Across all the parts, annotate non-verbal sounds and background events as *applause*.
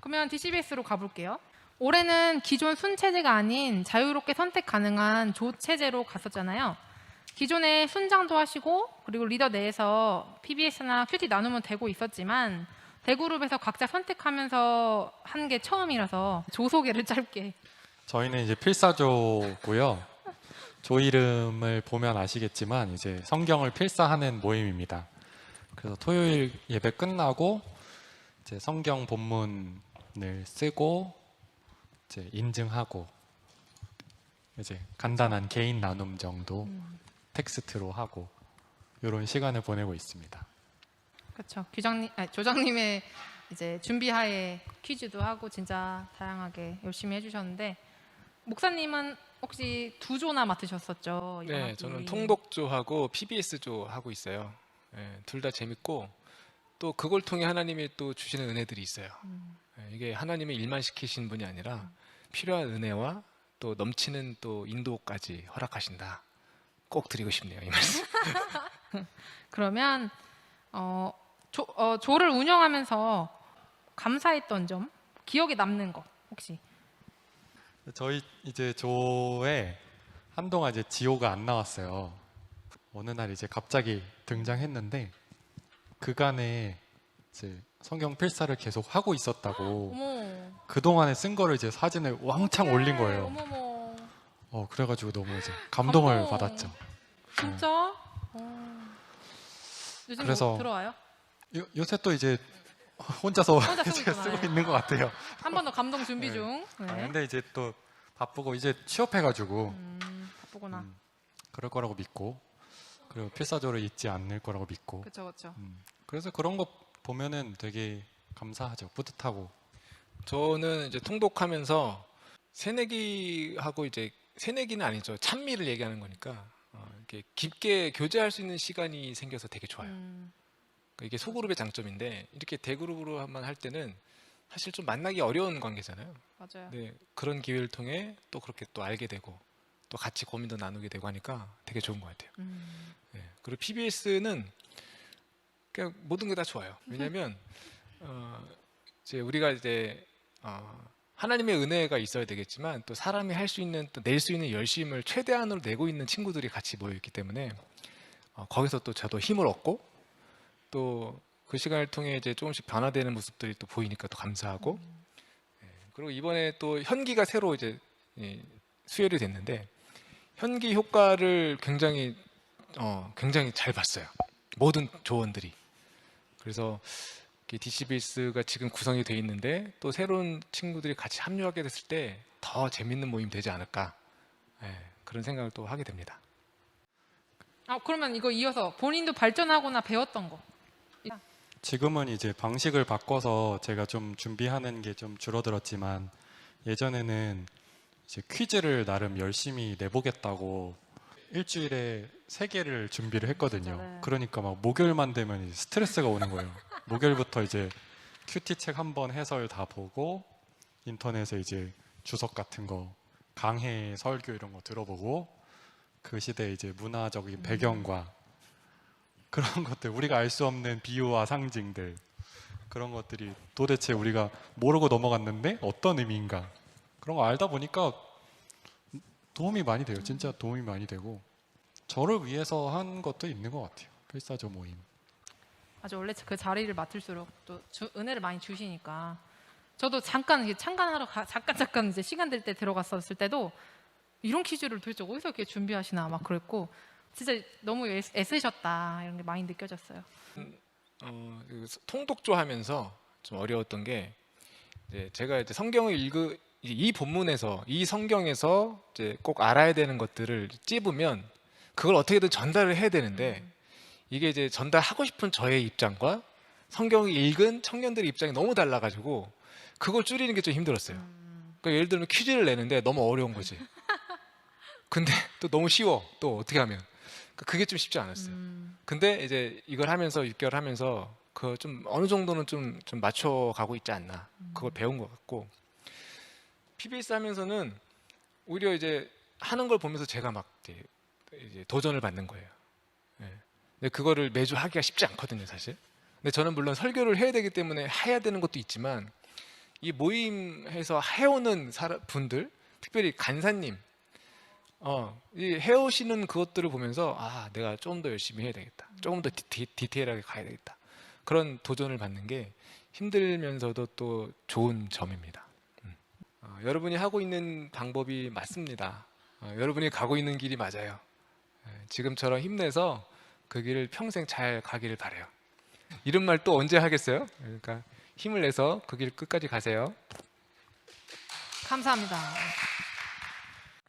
그러면 DCBS로 가볼게요. 올해는 기존 순 체제가 아닌 자유롭게 선택 가능한 조 체제로 갔었잖아요. 기존에 순장도 하시고 그리고 리더 내에서 PBS나 큐티 나누면 되고 있었지만 대그룹에서 각자 선택하면서 한 게 처음이라서 조 소개를 짧게. 저희는 이제 필사조고요. 조 이름을 보면 아시겠지만 이제 성경을 필사하는 모임입니다. 그래서 토요일 예배 끝나고 이제 성경 본문을 쓰고 이제 인증하고 이제 간단한 개인 나눔 정도 텍스트로 하고 이런 시간을 보내고 있습니다. 그렇죠. 규장님, 아니, 조장님의 이제 준비하에 퀴즈도 하고 진짜 다양하게 열심히 해주셨는데 목사님은 혹시 두 조나 맡으셨었죠? 네. 저는 통독조하고 PBS조 하고 있어요. 네, 둘다 재밌고 또 그걸 통해 하나님이 또 주시는 은혜들이 있어요. 네, 이게 하나님의 일만 시키신 분이 아니라 필요한 은혜와 또 넘치는 또 인도까지 허락하신다. 꼭 드리고 싶네요, 이 말씀. *laughs* 그러면 어, 조, 어, 조를 운영하면서 감사했던 점, 기억에 남는 거 혹시? 저희 이제 조에 한동안 이제 지호가 안 나왔어요. 어느 날 이제 갑자기 등장했는데 그간에 이제 성경 필사를 계속 하고 있었다고. 그 동안에 쓴 거를 이제 사진을 왕창 올린 거예요. 어머머. 어 그래가지고 너무 이제 감동을 감동. 받았죠. 진짜? 어. 요즘 그래서- 뭐 들어와요? 요, 요새 또 이제 혼자서 혼자 쓰고. 쓰고 있는 것 같아요. 한 번 더 감동 준비 네. 중. 네. 아, 근데 이제 또 바쁘고 이제 취업해가지고 음, 바쁘구나. 음, 그럴 거라고 믿고 그리고 필사조를 잊지 않을 거라고 믿고 그렇죠, 그렇죠. 음, 그래서 그런 거 보면은 되게 감사하죠. 뿌듯하고. 저는 이제 통독하면서 새내기하고 이제 새내기는 아니죠. 찬미를 얘기하는 거니까 어, 이렇게 깊게 교제할 수 있는 시간이 생겨서 되게 좋아요. 음, 이게 소그룹의 장점인데 이렇게 대그룹으로만 할 때는 사실 좀 만나기 어려운 관계잖아요. 맞아요. 네, 그런 기회를 통해 또 그렇게 또 알게 되고 또 같이 고민도 나누게 되고 하니까 되게 좋은 것 같아요. 음, 네, 그리고 PBS는 그냥 모든 게 다 좋아요. 왜냐하면 어, 이제 우리가 이제 어, 하나님의 은혜가 있어야 되겠지만 또 사람이 할 수 있는 또 낼 수 있는 열심을 최대한으로 내고 있는 친구들이 같이 모여 있기 때문에 어, 거기서 또 저도 힘을 얻고 또 그 시간을 통해 이제 조금씩 변화되는 모습들이 또 보이니까 또 감사하고 예, 그리고 이번에 또 현기가 새로 이제 이, 수혈이 됐는데 현기 효과를 굉장히 어, 굉장히 잘 봤어요. 모든 조원들이. 그래서 DCBS가 지금 구성이 돼 있는데 또 새로운 친구들이 같이 합류하게 됐을 때 더 재밌는 모임 되지 않을까 예, 그런 생각을 또 하게 됩니다. 아 그러면 이거 이어서 본인도 발전하거나 배웠던 거. 지금은 이제 방식을 바꿔서 제가 좀 준비하는 게 좀 줄어들었지만 예전에는 이제 퀴즈를 나름 열심히 내보겠다고 일주일에 세 개를 준비를 했거든요. 네. 그러니까 막 목요일만 되면 스트레스가 오는 거예요. 목요일부터 이제 큐티 책 한 번 해설 다 보고 인터넷에 이제 주석 같은 거 강해 설교 이런 거 들어보고 그 시대의 이제 문화적인 배경과 그런 *laughs* 것들 우리가 알 수 없는 비유와 상징들 그런 것들이 도대체 우리가 모르고 넘어갔는데 어떤 의미인가 그런 거 알다 보니까 도움이 많이 돼요. 진짜 도움이 많이 되고 저를 위해서 한 것도 있는 것 같아요. 필사조 모임. 아주 원래 그 자리를 맡을수록 또 주- 은혜를 많이 주시니까 저도 잠깐 이게 참관하러 가- 잠깐 잠깐 이제 시간 될 때 들어갔었을 때도 이런 퀴즈를 도대체 어디서 이렇게 준비하시나 막 그랬고 진짜 너무 애- 애쓰셨다 이런 게 많이 느껴졌어요. 어, 그 통독조 하면서 좀 어려웠던 게 이제 제가 이제 성경을 읽으 이 본문에서 이 성경에서 이제 꼭 알아야 되는 것들을 찝으면 그걸 어떻게든 전달을 해야 되는데 이게 이제 전달하고 싶은 저의 입장과 성경을 읽은 청년들의 입장이 너무 달라가지고 그걸 줄이는 게 좀 힘들었어요. 그러니까 예를 들면 퀴즈를 내는데 너무 어려운 거지. 근데 또 너무 쉬워. 또 어떻게 하면 그러니까 그게 좀 쉽지 않았어요. 음, 근데 이제 이걸 하면서 6개월 하면서 그 좀 어느 정도는 좀, 좀 맞춰 가고 있지 않나 그걸 배운 것 같고 PBS 하면서는 오히려 이제 하는 걸 보면서 제가 막 이제, 이제 도전을 받는 거예요. 예. 근데 그거를 매주 하기가 쉽지 않거든요, 사실. 근데 저는 물론 설교를 해야 되기 때문에 해야 되는 것도 있지만 이 모임에서 해오는 사람, 분들, 특별히 간사님, 어, 이 해오시는 그것들을 보면서 아, 내가 조금 더 열심히 해야 되겠다. 조금 더 디테, 디테일하게 가야 되겠다. 그런 도전을 받는 게 힘들면서도 또 좋은 점입니다. 음. 어, 여러분이 하고 있는 방법이 맞습니다. 어, 여러분이 가고 있는 길이 맞아요. 예, 지금처럼 힘내서 그 길을 평생 잘 가기를 바래요. 이런 말 또 언제 하겠어요? 그러니까 힘을 내서 그 길 끝까지 가세요. 감사합니다.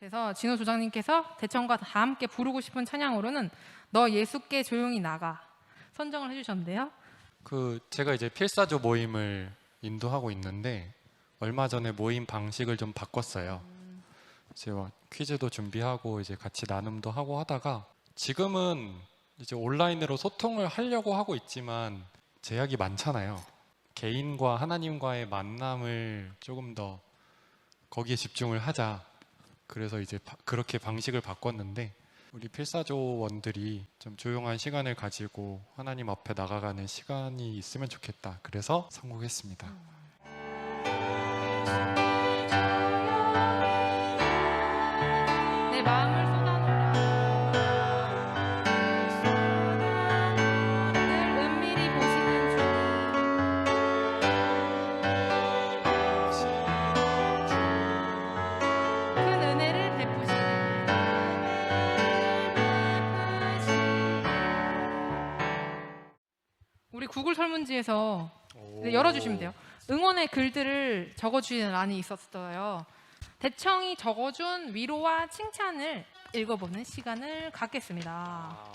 그래서 진호 조장님께서 대청과 다 함께 부르고 싶은 찬양으로는 너 예수께 조용히 나가 선정을 해주셨는데요. 그 제가 이제 필사조 모임을 인도하고 있는데 얼마 전에 모임 방식을 좀 바꿨어요. 이제 막 퀴즈도 준비하고 이제 같이 나눔도 하고 하다가 지금은 이제 온라인으로 소통을 하려고 하고 있지만 제약이 많잖아요. 개인과 하나님과의 만남을 조금 더 거기에 집중을 하자. 그래서 이제 바- 그렇게 방식을 바꿨는데 우리 필사조원들이 좀 조용한 시간을 가지고 하나님 앞에 나가가는 시간이 있으면 좋겠다. 그래서 선곡했습니다. 내 마음을 설문지에서 네, 열어주시면 돼요. 응원의 글들을 적어주시는 란이 있었어요. 대청이 적어준 위로와 칭찬을 읽어보는 시간을 갖겠습니다.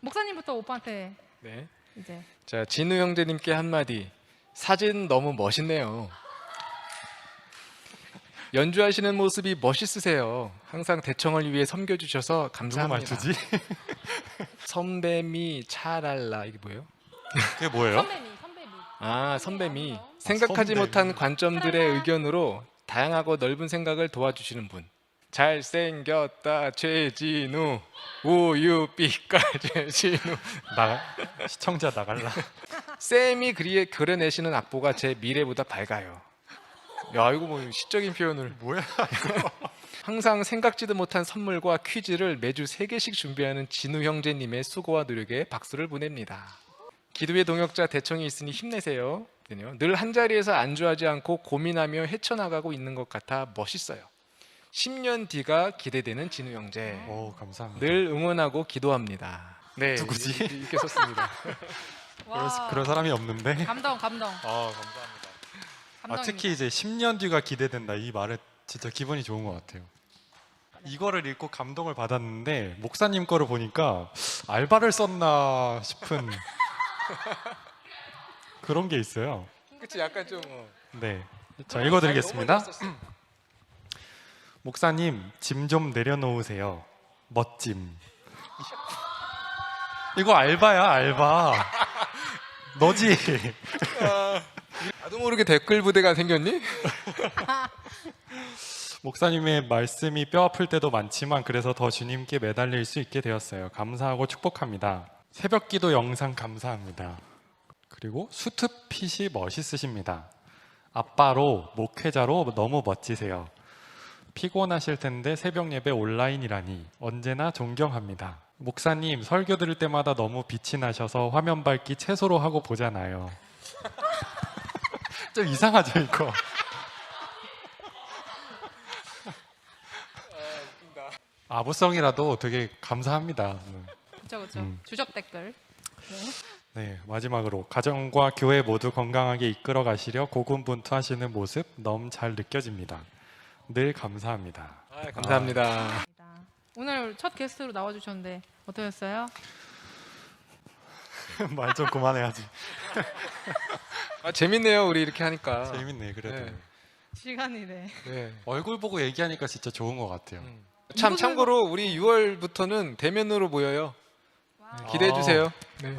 목사님부터 오빠한테 네. 이제 자, 진우 형제님께 한마디. 사진 너무 멋있네요. 연주하시는 모습이 멋있으세요. 항상 대청을 위해 섬겨주셔서 누구 감사합니다. 말투지? *laughs* 선배미 차랄라 이게 뭐예요? 그게 뭐예요? 선배미, 선배미. 아 선배미? 생각하지 선배미. 못한 관점들의 의견으로 다양하고 넓은 생각을 도와주시는 분 잘생겼다 최진우 우유 빛깔 *laughs* 최진우 나 시청자 나갈라. 쌤이 그리에 그려내시는 악보가 제 미래보다 밝아요 야 이거 뭐 시적인 표현을 뭐야? 항상 생각지도 못한 선물과 퀴즈를 매주 세개씩 준비하는 진우 형제님의 수고와 노력에 박수를 보냅니다. 기도의 동역자 대청이 있으니 힘내세요. 늘 한자리에서 안주하지 않고 고민하며 헤쳐나가고 있는 것 같아 멋있어요. 10년 뒤가 기대되는 진우 형제. 오 감사합니다. 늘 응원하고 기도합니다. 네, 누구지? 이렇게, 썼습니다. 그럴, *laughs* 와, 그런 사람이 없는데. 감동, 감동. 아 감사합니다. 아, 감동입니다. 특히 이제 10년 뒤가 기대된다 이 말에 진짜 기분이 좋은 것 같아요. 이거를 읽고 감동을 받았는데 목사님 거를 보니까 알바를 썼나 싶은 그런 게 있어요. 그치 약간 좀 어. 네, 자 읽어드리겠습니다. *clears throat* 목사님 짐 좀 내려놓으세요. 멋짐. 이거 알바야 알바. 너지. 나도 모르게 댓글 부대가 생겼니? *laughs* 목사님의 말씀이 뼈 아플 때도 많지만 그래서 더 주님께 매달릴 수 있게 되었어요. 감사하고 축복합니다. 새벽 기도 영상 감사합니다. 그리고 수트핏이 멋있으십니다. 아빠로 목회자로 너무 멋지세요. 피곤하실 텐데 새벽 예배 온라인이라니 언제나 존경합니다. 목사님 설교 들을 때마다 너무 빛이 나셔서 화면 밝기 최소로 하고 보잖아요. *laughs* 좀 이상하죠 이거. 아부성이라도 되게 감사합니다. 그렇죠, 그렇죠. 음. 주적 댓글. 네, 마지막으로 가정과 교회 모두 건강하게 이끌어 가시려 고군분투하시는 모습 너무 잘 느껴집니다. 늘 감사합니다. 아, 감사합니다. 오늘 첫 게스트로 나와주셨는데 어떠셨어요? *laughs* 말 좀 그만해야지. 아, 재밌네요 우리 이렇게 하니까. 재밌네 그래도. 네. 시간이네. 네. 얼굴 보고 얘기하니까 진짜 좋은 것 같아요. 음. 참 참고로 우리 6월부터는 대면으로 모여요. 와. 기대해 아. 주세요. 네.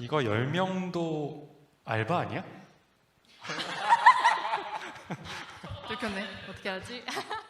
이거 10명도 알바 아니야? 들켰네. 어떻게 하지? *laughs*